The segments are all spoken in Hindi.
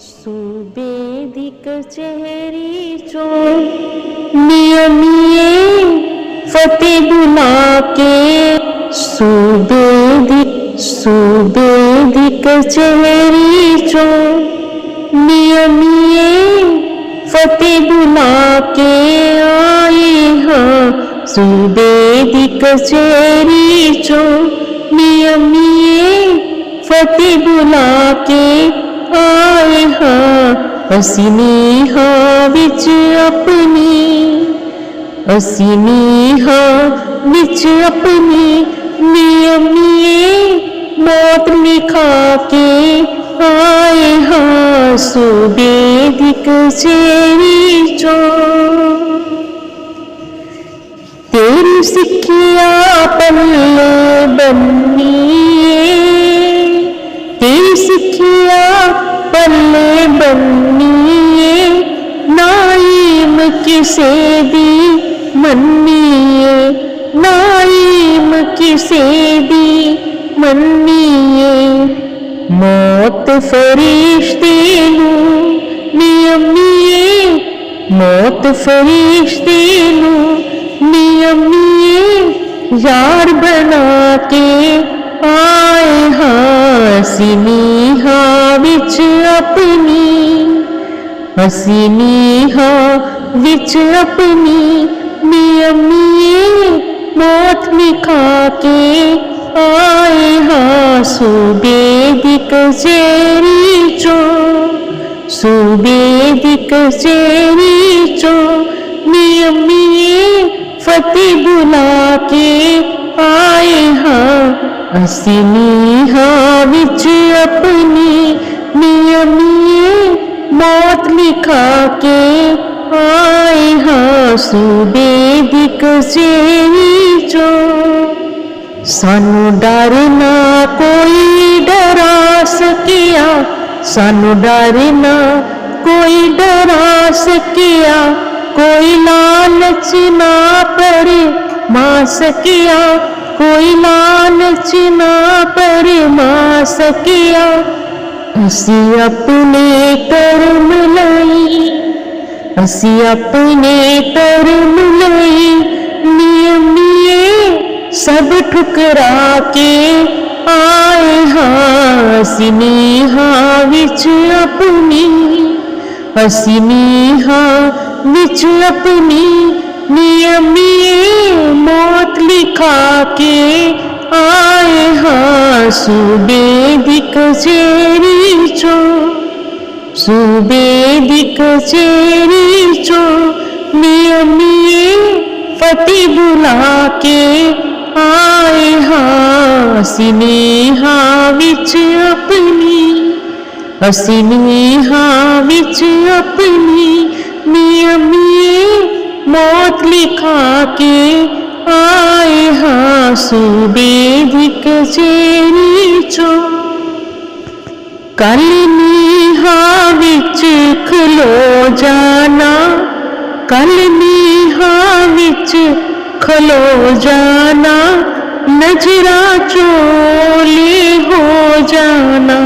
सुबेदिक चेहरी चो। नियमिए फते बुला के सुबेदिक सुबेदिक चेहरी चो। नियमिए फते बुला के आए हाँ। सुबेदिक चेहरी चो। नियमिए फते बुला के ਹਾਂ ਅਸੀਂ ਨੀਹਾਂ ਵਿੱਚ ਆਪਣੀ ਅਸੀਂ ਨੀਹਾਂ ਵਿੱਚ ਆਪਣੀ ਨਿਯਮੀਏ ਮੌਤ ਲਿਖਾ ਕੇ ਆਏ ਹਾਂ ਸੂਬੇ ਦੀ ਕਚਹਿਰੀ ਚੋਂ ਤੇਰੀ ਸਿੱਖਿਆ ਪੱਲੇ ਬੰਨੀਏ ਮੰਨੀਏ ਨਾਇਮ ਕਿਸੇ ਦੀ ਮੰਨੀਏ। ਮੌਤ ਫਰਿਸ਼ਤੇ ਨੂੰ ਨਿਯਮੀਏ, ਮੌਤ ਫਰਿਸ਼ਤੇ ਨੂੰ ਨਿਯਮੀਏ, ਯਾਰ ਬਣਾ ਕੇ ਆਏ ਹਾਂ ਅਸੀਂ ਨੀਹਾਂ ਵਿੱਚ ਆਪਣੀ, ਅਸੀਂ ਨੀਹਾਂ ਵਿੱਚ ਆਪਣੀ। अम्मी अम्मी मौत में खाके आए हाँ सुबेदिक जेरी चो सुबेदिक जेरी चो। अम्मी फतेह बुला के आए हाँ असली हाँ विच अपनी। मियमी मौत लिखा के হয় সুবেদিক শ্রেণী सानू डर ना कोई डरा सकिया। सानू डर ना कोई डरा सकिया। कोई लालच ना पड़े माँ सकिया। कोई लालच ना पड़े माँ सकिया। असी अपने करो असी अपने तर मिले नियमिए सब ठुकरा के आए हसनी हाँ विच अपनी असनी हाँ विच अपनी नियमिए मौत लिखा के आए हाँ सुबे दिख चेरी चो। സുബേദി चो नियमिए फति बुला के आए हाँ स्नेहा विच अपनी स्नेहा विच अपनी नियमिए मौत लिखा के आए हाँ सुबेदिक चेरी चो। कलमी विच खलो जाना कलमी विच खलो जाना नजरा चोली हो जाना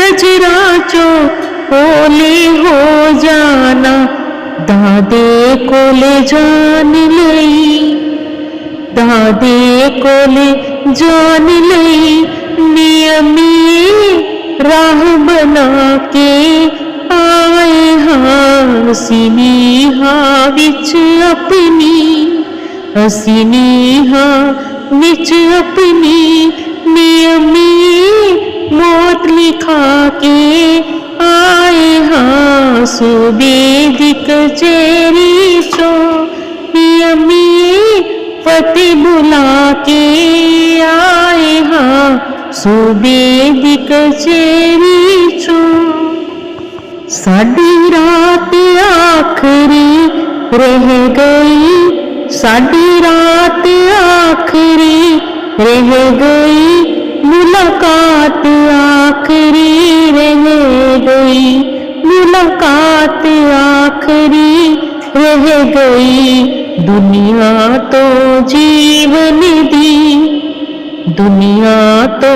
नजरा चोली हो जाना दादे कोले जान लई दादे कोले जान लई मिया मिया राह बना के आए हसीनी हा बिच अपनी हसीनी हा बिच अपनी नियमी मौत लिखा के आए हाँ सुबेद कचेरी सो नियमी फतेह बुला के आए हाँ ਸੂਬੇ ਦੀ ਕਚਹਿਰੀ ਚੋਂ ਸਾਡੀ ਰਾਤ ਆਖਰੀ ਰਹਿ ਗਈ, ਸਾਡੀ ਰਾਤ ਆਖਰੀ ਰਹਿ ਗਈ, ਮੁਲਾਕਾਤ ਆਖਰੀ ਰਹਿ ਗਈ, ਮੁਲਾਕਾਤ ਆਖਰੀ ਰਹਿ ਗਈ, ਦੁਨੀਆ ਤੋਂ ਜੀ दुनिया तो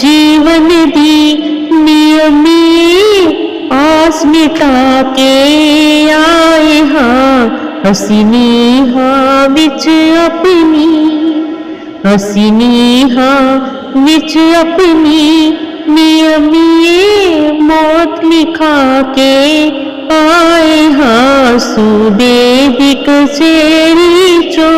जीवन दी नियमी आस मिटा के आए हाँ हसीनी हाँ बिच अपनी हसीनी हाँ बिच अपनी नियमी मौत लिखा के आए हाँ सूबे दिक से चो